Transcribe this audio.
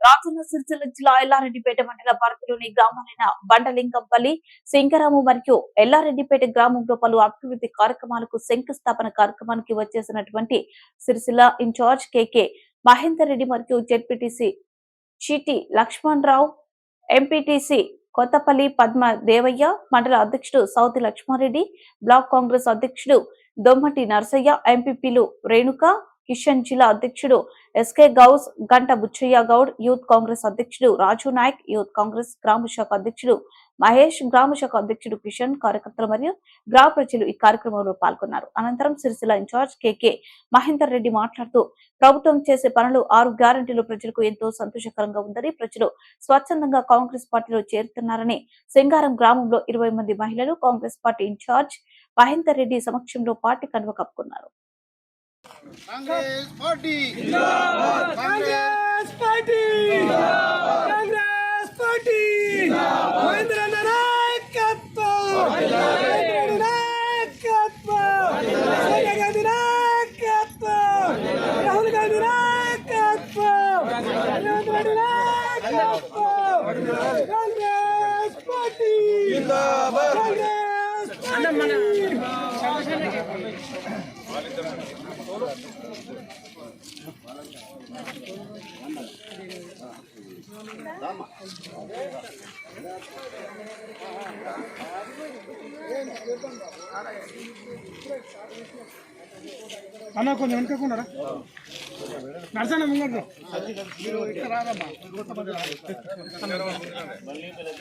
రాజన్న సిరిసిల్ల జిల్లా ఎల్లారెడ్డిపేట మండల పరిధిలోని గ్రామాలైన బండలింగంపల్లి శంకరాము మరియు ఎల్లారెడ్డిపేట గ్రామంలో పలు అభివృద్ధి కార్యక్రమాలకు శంకుస్థాపన కార్యక్రమానికి వచ్చేసినటువంటి Sircilla in charge K K Mahender Reddy మరియు జెడ్పీటీసీ చిటి లక్ష్మణ్ రావు ఎంపీటీసీ కొత్తపల్లి పద్మ దేవయ్య మండల అధ్యక్షుడు సౌతి లక్ష్మారెడ్డి బ్లాక్ కాంగ్రెస్ అధ్యక్షుడు దొమ్మటి నర్సయ్య ఎంపీపీలు రేణుక కిషన్ జిల్లా అధ్యక్షుడు ఎస్కే గౌస్ గంట బుచ్చయ్య గౌడ్ యూత్ కాంగ్రెస్ అధ్యక్షుడు రాజు నాయక్ యూత్ కాంగ్రెస్ గ్రామ శాఖ అధ్యక్షుడు మహేష్ గ్రామ శాఖ అధ్యక్షుడు కిషన్ కార్యకర్తలు మరియు గ్రామ ప్రజలు ఈ కార్యక్రమంలో పాల్గొన్నారు. అనంతరం Sircilla in charge K K Mahender Reddy మాట్లాడుతూ ప్రభుత్వం చేసే పనులు ఆరు గ్యారంటీలు ప్రజలకు ఎంతో సంతోషకరంగా ఉందని ప్రజలు స్వచ్ఛందంగా కాంగ్రెస్ పార్టీలో చేరుతున్నారని సింగారం గ్రామంలో ఇరవై మంది మహిళలు Congress party in charge Mahender Reddy సమక్షంలో పార్టీ కనువ కప్పుకున్నారు. Congress party Congress party Congress party Mahendra నాయకత్వం మహేంద్ర నాయకత్వం సోనియా గాంధీ నాయకత్వం రాహుల్ గాంధీ నాయకత్వం రేవంత్ రెడ్డి నాయకత్వం కాంగ్రెస్ పార్టీ కాంగ్రెస్ పార్టీ అన్న కొంచెం వెనుకకున్నారా నడసండి ముంగడు